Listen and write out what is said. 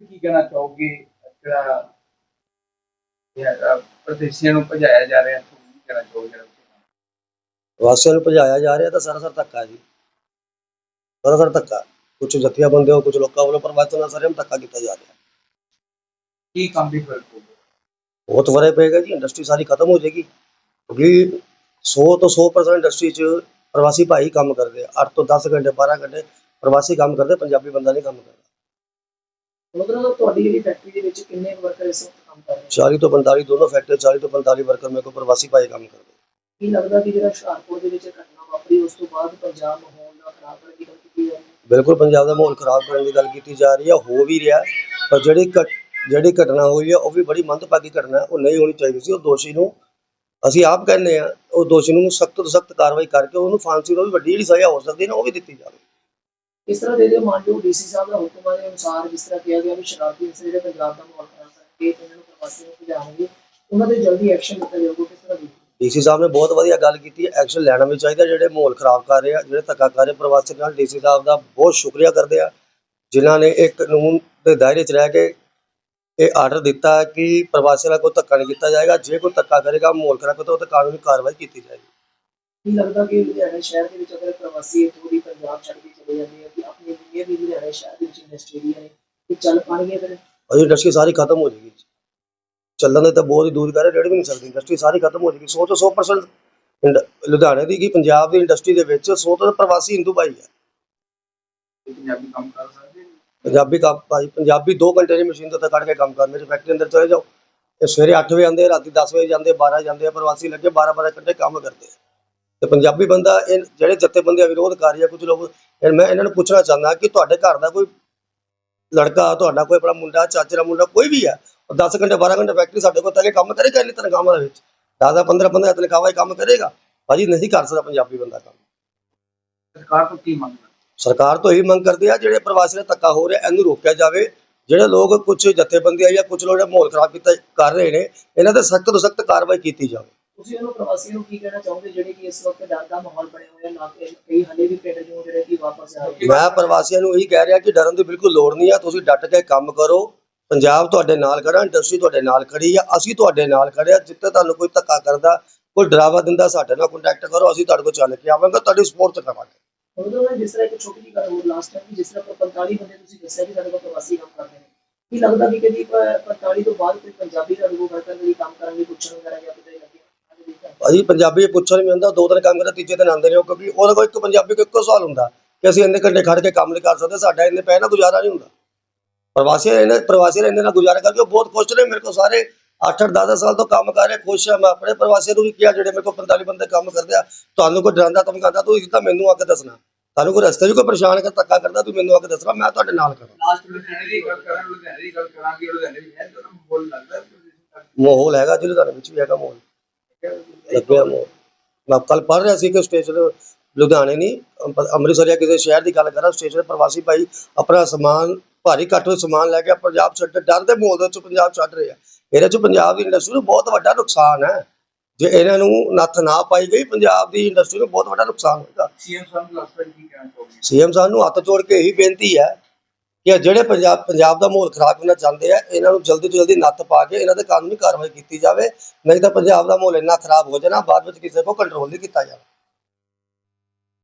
ਕੀ ਕਹਿਣਾ ਚਾਹੋਗੇ? ਜਿਹੜਾ ਹੈਗਾ ਪ੍ਰਦੇਸ਼ੀਆਂ ਨੂੰ ਭਜਾਇਆ ਜਾ ਰਿਹਾ ਕੀ ਕਹਿਣਾ ਚਾਹੋਗੇ ਜਿਹੜਾ ਵਾਸੀਆਂ ਨੂੰ ਭਜਾਇਆ ਜਾ ਰਿਹਾ ਤਾਂ ਸਰਾਸਰ ਧੱਕਾ ਜੀ। ਸਰਾਸਰ ਧੱਕਾ। ਕੁਝ ਜਥੀਆਂ ਬੰਦੇ ਹੋ ਕੁਝ ਲੋਕਾਂ ਵੱਲੋਂ ਪ੍ਰਵਾਚਨ ਸਾਰੇ ਨੂੰ ਧੱਕਾ ਕੀਤਾ ਜਾ ਰਿਹਾ। ਕੀ ਕੰਮ ਵੀ ਫ਼ਰਕ ਹੋਊਗਾ ਬਹੁਤ ਵਰੇ ਪਏਗਾ ਜੀ ਇੰਡਸਟਰੀ ਸਾਰੀ ਖਤਮ ਹੋ ਜਾਏਗੀ। ਕਿਉਂਕਿ 100 ਤੋਂ 100% ਇੰਡਸਟਰੀ 'ਚ ਪ੍ਰਵਾਸੀ ਭਾਈ ਕੰਮ ਕਰਦੇ ਆ। 8 ਤੋਂ 10 ਘੰਟੇ 12 ਘੰਟੇ ਪ੍ਰਵਾਸੀ ਕੰਮ ਕਰਦੇ ਪੰਜਾਬੀ ਬੰਦਾ ਨਹੀਂ ਕੰਮ ਕਰਦਾ। ਮਤਲਬ ਤੁਹਾਡੀ ਜਿਹੜੀ ਫੈਕਟਰੀ ਦੇ ਵਿੱਚ ਕਿੰਨੇ ਵਰਕਰ ਇਸ ਵਕਤ ਕੰਮ ਕਰ ਰਹੇ ਨੇ? 40 ਤੋਂ 45 ਦੋਨੋਂ ਫੈਕਟਰੀ 40 ਤੋਂ 45 ਵਰਕਰ ਮੇਰੇ ਕੋਲ ਪ੍ਰਵਾਸੀ ਭਾਈ ਕੰਮ ਕਰਦੇ ਕੀ ਲੱਗਦਾ ਕਿ ਜਿਹੜਾ ਹੁਸ਼ਿਆਰਪੁਰ ਦੇ ਵਿੱਚ ਘਟਨਾ ਵਾਪਰੀ ਉਸ ਤੋਂ ਬਾਅਦ ਪੰਜਾਬ ਮਾਹੌਲ ਦਾ ਖਰਾਬ ਕਰਨ ਦੀ ਗੱਲ ਕੀਤੀ ਜਾ ਰਹੀ ਹੈ? ਬਿਲਕੁਲ ਪੰਜਾਬ ਦਾ ਮਾਹੌਲ ਖਰਾਬ ਕਰਨ ਦੀ ਗੱਲ ਕੀਤੀ ਜਾ ਰਹੀ ਹੈ ਹੋ ਵੀ ਰਿਹਾ ਪਰ ਜਿਹੜੀ ਜਿਹੜੀ ਘਟਨਾ ਹੋਈ ਹੈ ਉਹ ਵੀ ਬੜੀ ਮੰਦਭਾਗੀ ਘਟਨਾ ਉਹ ਨਹੀਂ ਹੋਣੀ ਚਾਹੀਦੀ ਸੀ। ਉਹ ਦੋਸ਼ੀ ਨੂੰ ਅਸੀਂ ਆਪ ਕਹਿੰਦੇ ਆ ਉਹ ਦੋਸ਼ੀ ਨੂੰ ਸਖਤ ਤੋਂ ਸਖਤ ਕਾਰਵਾਈ ਕਰਕੇ ਉਹਨੂੰ ਫਾਂਸੀ ਤੋਂ ਵੀ ਵੱਡੀ ਜਿਹੜੀ ਸਜ਼ਾ ਹੋ ਸਕਦੀ ਹੈ ਨਾ ਉਹ ਵੀ ਦਿੱਤੀ ਜਾਵੇ। ਇਸ ਤਰ੍ਹਾਂ ਦੇ ਦੇ ਮਾਨਯੋਗ ਡੀਸੀ ਸਾਹਿਬ ਦਾ ਹੁਕਮਾਂ ਦੇ ਅਨੁਸਾਰ ਜਿਸ ਤਰ੍ਹਾਂ ਕਿਹਾ ਗਿਆ ਵੀ ਸ਼ਰਾਰਤੀ ਅਨਸਰ ਜਿਹੜੇ ਪੰਜਾਬ ਦਾ ਮਾਹੌਲ ਖਰਾਬ ਕਰਕੇ ਇਹਨਾਂ ਨੂੰ ਪ੍ਰਵਾਸੀ ਨੂੰ ਭਜਾਉਣਗੇ, ਉਹਨਾਂ ਤੇ ਜਲਦੀ ਐਕਸ਼ਨ ਲਿੱਤਾ ਜਾਊਗਾ, ਕਿਸ ਤਰ੍ਹਾਂ ਦੀ ਡੀਸੀ ਸਾਹਿਬ ਨੇ ਬਹੁਤ ਵਧੀਆ ਗੱਲ ਕੀਤੀ ਹੈ ਐਕਸ਼ਨ ਲੈਣਾ ਵੀ ਚਾਹੀਦਾ, ਜਿਹੜੇ ਮਾਹੌਲ ਖਰਾਬ ਕਰ ਰਹੇ ਆ, ਜਿਹੜੇ ਧੱਕਾ ਕਰ ਰਹੇ ਪ੍ਰਵਾਸੀ ਨਾਲ ਡੀਸੀ ਸਾਹਿਬ ਦਾ ਬਹੁਤ ਸ਼ੁਕਰੀਆ ਕਰਦੇ ਆ, ਜਿਨ੍ਹਾਂ ਨੇ ਇਹ ਕਾਨੂੰਨ ਦੇ ਦਾਇਰੇ 'ਚ ਰਹਿ ਕੇ ਇਹ ਆਰਡਰ ਦਿੱਤਾ ਕਿ ਪ੍ਰਵਾਸੀਆਂ ਨਾਲ ਕੋਈ ਧੱਕਾ ਨਹੀਂ ਕੀਤਾ ਜਾਏਗਾ, ਜੇ ਕੋਈ ਧੱਕਾ ਕਰੇਗਾ, ਮਾਹੌਲ ਖਰਾਬ ਕਰੇਗਾ ਤਾਂ ਕਾਨੂੰਨੀ ਕਾਰਵਾਈ ਕੀਤੀ ਜਾਏਗੀ। ਕੀ ਲੱਗਦਾ ਕਿ ਲੁਧਿਆਣਾ ਸ਼ਹਿਰ ਦੇ ਵਿੱਚ ਅਗਰ ਪ੍ਰਵਾਸੀ ਥੋੜੀ ਪੰਜਾਬ ਛੱਡ ਕੇ ਚਲੇ ਜਾਂਦੇ ਆ ਕਿ ਆਪਣੀ ਦੁਨੀਆ ਵੀ ਲੁਧਿਆਣਾ ਸ਼ਹਿਰ ਦੇ ਵਿੱਚ ਇੰਡਸਟਰੀਆਂ ਨੇ ਕਿ ਚੱਲ ਪਾਣਗੇ ਫਿਰ। ਅਜੇ ਇੰਡਸਟਰੀ ਸਾਰੀ ਖਤਮ ਹੋ ਜਾਏਗੀ ਚੱਲਣ ਦੇ ਤਾਂ ਬਹੁਤ ਹੀ ਦੂਰ ਕਰੇ ਰੇੜ ਵੀ ਨਹੀਂ ਸਕਦੀ ਇੰਡਸਟਰੀ ਸਾਰੀ ਖਤਮ ਹੋ ਜਾਏਗੀ 100 ਤੋਂ 100% ਇੰਡ- ਲੁਧਿਆਣੇ ਦੀ ਕੀ ਪੰਜਾਬ ਦੀ ਇੰਡਸਟਰੀ ਦੇ ਵਿੱਚ 100 ਤੋਂ ਪ੍ਰਵਾਸੀ ਹਿੰਦੂ ਭਾਈ ਹੈ। ਪੰਜਾਬੀ ਕੰਮ ਕਰ ਸਕਦੇ? ਪੰਜਾਬੀ ਕੰਮ ਭਾਈ ਪੰਜਾਬੀ 2 ਘੰਟੇ ਦੀ ਮਸ਼ੀਨ ਤੋਂ ਤਾਂ ਕੱਢ ਕੇ ਕੰਮ ਕਰ ਮੇਰੇ ਫੈਕਟਰੀ ਅੰਦਰ ਚਲੇ ਜਾਓ ਇਹ ਸਵੇਰੇ 8 ਵਜੇ ਆਉਂਦੇ ਰਾਤੀ 10 ਵਜੇ ਜਾਂਦੇ 12 ਜਾਂਦੇ ਆ ਪ੍ਰਵਾਸੀ ਲੱਗੇ 12 12 ਘੰਟੇ ਕੰਮ ਕਰਦੇ ਆ। ਤੇ ਪੰਜਾਬੀ ਬੰਦਾ ਇਹ ਜਿਹੜੇ ਜਥੇਬੰਦੀਆਂ ਵਿਰੋਧ ਕਰ ਰਹੀ ਆ ਕੁਝ ਲੋਕ ਮੈਂ ਇਹਨਾਂ ਨੂੰ ਪੁੱਛਣਾ ਚਾਹੁੰਦਾ ਕਿ ਤੁਹਾਡੇ ਘਰ ਦਾ ਕੋਈ ਲੜਕਾ ਤੁਹਾਡਾ ਕੋਈ ਆਪਣਾ ਮੁੰਡਾ ਚਾਚੇ ਦਾ ਮੁੰਡਾ ਕੋਈ ਵੀ ਆ ਉਹ 10 ਘੰਟੇ 12 ਘੰਟੇ ਫੈਕਟਰੀ ਸਾਡੇ ਕੋਲ ਤੱਕ ਕੰਮ ਕਰੇਗਾ ਇੰਨੀ ਤਨਖਾਹਾਂ ਦੇ ਵਿੱਚ। 10 15 15 ਤਨਖਾਹਾਂ 'ਚ ਕੰਮ ਕਰੇਗਾ। ਭਾਜੀ ਨਹੀਂ ਕਰ ਸਕਦਾ ਪੰਜਾਬੀ ਬੰਦਾ ਕੰਮ। ਸਰਕਾਰ ਤੋਂ ਕੀ ਮੰਗਣਾ ਸਰਕਾਰ ਤੋਂ ਇਹੀ ਮੰਗ ਕਰਦੇ ਆ ਜਿਹੜੇ ਪ੍ਰਵਾਸੀ ਦਾ ਧੱਕਾ ਹੋ ਰਿਹਾ ਇਹਨੂੰ ਰੋਕਿਆ ਜਾਵੇ। ਜਿਹੜੇ ਲੋਕ ਕੁਝ ਜਥੇਬੰਦੀਆਂ ਜਾਂ ਕੁਝ ਲੋਕ ਜਿਹੜੇ ਮਾਹੌਲ ਖਰਾਬ ਕੀਤਾ ਕਰ ਰਹੇ ਨੇ ਇਹਨਾਂ ਤੇ ਸਖਤ ਤੋਂ ਸਖਤ ਕਾਰਵਾਈ ਕੀਤੀ ਜਾਵੇ। ਤੁਸੀਂ ਉਹਨਾਂ ਪ੍ਰਵਾਸੀਆਂ ਨੂੰ ਕੀ ਕਹਿਣਾ ਚਾਹੋਗੇ? ਜਿਹੜੇ ਕਿ ਇਸ ਵਕਤ ਡਰ ਦਾ ਮਾਹੌਲ ਬਣਿਆ ਹੋਇਆ ਨਾ ਕਿ ਕਈ ਹਲੇ ਵੀ ਪਿੰਡ ਜੋ ਜਿਹੜੇ ਕਿ ਵਾਪਸ ਆ ਰਹੇ ਮੈਂ ਪ੍ਰਵਾਸੀਆਂ ਨੂੰ ਇਹੀ ਕਹਿ ਰਿਹਾ ਕਿ ਡਰਨ ਦੀ ਬਿਲਕੁਲ ਲੋੜ ਨਹੀਂ ਆ। ਤੁਸੀਂ ਡਟ ਕੇ ਕੰਮ ਕਰੋ। ਪੰਜਾਬ ਤੁਹਾਡੇ ਨਾਲ ਖੜਾ ਇੰਡਸਟਰੀ ਤੁਹਾਡੇ ਨਾਲ ਖੜੀ ਆ। ਅਸੀਂ ਤੁਹਾਡੇ ਨਾਲ ਖੜੇ ਆ। ਜਿੱਥੇ ਤੁਹਾਨੂੰ ਕੋਈ ਧੱਕਾ ਕਰਦਾ ਕੋਈ ਡਰਾਵਾ ਦਿੰਦਾ ਸਾਡੇ ਨਾਲ ਕੰਟੈਕਟ ਕਰੋ। ਅਸੀਂ ਤੁਹਾਡੇ ਕੋਲ ਚੱਲ ਕੇ ਆਵਾਂਗੇ ਤੁਹਾਡੀ ਸਪੋਰਟ ਕਰਾਂਗੇ। ਮਤਲਬ ਜਿਸ ਤਰ੍ਹਾਂ ਇੱਕ ਛੋਟੀ ਜਿਹੀ ਗੱਲ ਹੋਰ ਲਾਸਟ ਟਾਈਮ ਜਿਸ ਤਰ੍ਹਾਂ 45 ਬੰਦੇ ਤੁਸੀਂ ਦੱਸਿਆ ਕਿ ਸਾਡੇ ਕੋਲ ਪ੍ਰਵਾਸੀ ਕੰਮ ਕਰਦੇ ਨੇ। ਕੀ ਲੱਗਦਾ ਕਿ ਕਦੀ ਪ- 45 ਤੋਂ ਬਾਅਦ ਕੋਈ ਪੰਜਾਬੀ ਸਾਡੇ ਕੋਲ ਵਰਕਰ ਲਈ ਕੰਮ ਕਰਨ ਲਈ ਪੁੱਛਣ ਵਗੈਰਾ ਜਾਂ ਕਿਤੇ ਭਾਜੀ ਪੰਜਾਬੀ ਪੁੱਛਣ ਵੀ ਹੁੰਦਾ ਦੋ ਦਿਨ ਕੰਮ ਕਰਦਾ ਤੀਜੇ ਦਿਨ ਆਉਂਦੇ ਨੇ ਉਹ ਕਿਉਂਕਿ ਉਹਦਾ ਕੋਈ ਇੱਕ ਪੰਜਾਬੀ ਕੋਲ ਇੱਕੋ ਸਵਾਲ ਹੁੰਦਾ ਕਿ ਅਸੀਂ ਇੰਨੇ ਘੰਟੇ ਖੜ ਕੇ ਕੰਮ ਨਹੀਂ ਕਰ ਸਕਦੇ ਸਾਡਾ ਇੰਨੇ ਪੈਸੇ ਨਾਲ ਗੁਜ਼ਾਰਾ ਨਹੀਂ ਹੁੰਦਾ। ਪ੍ਰਵਾਸੀ ਇਹਨੇ ਪ੍ਰਵਾਸੀ ਇਹਨੇ ਨਾਲ ਗੁਜ਼ਾਰਾ ਕਰਕੇ ਉਹ ਬਹੁਤ ਖੁਸ਼ ਨੇ ਮੇਰੇ ਕੋਲ ਸਾਰੇ 8 8 10 ਸਾਲ ਤੋਂ ਕੰਮ ਕਰ ਰਹੇ ਖੁਸ਼ ਆ ਮੈਂ ਆਪਣੇ ਪ੍ਰਵਾਸੀਆਂ ਨੂੰ ਵੀ ਕਿਹਾ ਜਿਹੜੇ ਮੇਰੇ ਕੋਲ 45 ਬੰਦੇ ਕੰਮ ਕਰਦੇ ਆ ਤੁਹਾਨੂੰ ਕੋਈ ਡਰਾਉਂਦਾ ਧਮਕਾਉਂਦਾ ਤੂੰ ਤਾਂ ਮੈਨੂੰ ਆ ਕੇ ਦੱਸਣਾ। ਤੁਹਾਨੂੰ ਕੋਈ ਰਸਤੇ 'ਚ ਕੋਈ ਪਰੇਸ਼ਾਨ ਕਰ ਧੱਕਾ ਕਰਦਾ ਤੂੰ ਮੈਨੂੰ ਆ ਕੇ ਦੱਸਣਾ ਮੈਂ ਤੁਹਾਡੇ ਨਾਲ ਕਰਾਂ। ਲਾਸਟ ਲੁਧਿਆਣੇ ਦੀ ਗੱਲ ਕਰਾਂ ਲੁਧਿਆਣੇ ਦੀ ਗੱਲ ਕਰਾਂਗੇ ਲੁਧਿਆਣੇ ਵੀ ਹੈ ਬੋਲ ਲੱਗਦਾ ਮਾਹੌਲ ਹੈਗਾ ਜੀ ਲੁਧਿਆਣੇ ਵਿੱਚ ਵੀ ਹੈਗਾ ਮਾਹੌਲ। ਲੱਗਿਆ ਮਾਹੌਲ ਮੈਂ ਕੱਲ ਪੜ੍ਹ ਰਿਹਾ ਸੀ ਕਿ ਸਟੇਸ਼ਨ ਲੁਧਿਆਣੇ ਨਹੀਂ ਅੰਮ੍ਰਿਤਸਰ ਜਾਂ ਕਿਸੇ ਸ਼ਹਿਰ ਦੀ ਗੱਲ ਕਰਾਂ ਸਟੇਸ਼ਨ ਪ੍ਰਵਾਸੀ ਭਾਈ ਆਪਣਾ ਸਮਾਨ ਭਾਰੀ ਘੱਟ ਹੋਏ ਸਮਾਨ ਲੈ ਕੇ ਪੰਜਾਬ ਛੱਡ ਡਰ ਦੇ ਮਾਹੌਲ ਦੇ ਵਿੱਚ ਪੰਜਾਬ ਛੱਡ ਰਹੇ ਆ। ਇਹਦੇ ਚ ਪੰਜਾਬ ਦੀ ਇੰਡਸਟਰੀ ਨੂੰ ਬਹੁਤ ਵੱਡਾ ਨੁਕਸਾਨ ਹੈ। ਜੇ ਇਹਨਾਂ ਨੂੰ ਨੱਥ ਨਾ ਪਾਈ ਗਈ ਪੰਜਾਬ ਦੀ ਇੰਡਸਟਰੀ ਨੂੰ ਬਹੁਤ ਵੱਡਾ ਨੁਕਸਾਨ ਹੋਏਗਾ। ਸੀਐਮ ਸਾਹਿਬ ਨੂੰ ਲਾਸਟ ਕੀ ਕਹਿਣਾ ਚਾਹੋਗੇ? ਸੀਐਮ ਸਾਹਿਬ ਨੂੰ ਹੱਥ ਜੋੜ ਕੇ ਇਹੀ ਬੇਨਤੀ ਹੈ ਕਿ ਜਿਹੜੇ ਪੰਜਾਬ ਪੰਜਾਬ ਦਾ ਮਾਹੌਲ ਖਰਾਬ ਕਰਨਾ ਚਾਹੁੰਦੇ ਆ, ਇਹਨਾਂ ਨੂੰ ਜਲਦੀ ਤੋਂ ਜਲਦੀ ਨੱਥ ਪਾ ਕੇ ਇਹਨਾਂ ਤੇ ਕਾਨੂੰਨੀ ਕਾਰਵਾਈ ਕੀਤੀ ਜਾਵੇ, ਨਹੀਂ ਤਾਂ ਪੰਜਾਬ ਦਾ ਮਾਹੌਲ ਇੰਨਾ ਖਰਾਬ ਹੋ ਜਾਣਾ, ਬਾਅਦ ਵਿੱਚ ਕਿਸੇ ਕੋ ਕੰਟਰੋਲ ਨਹੀਂ ਕੀਤਾ ਜਾਵੇ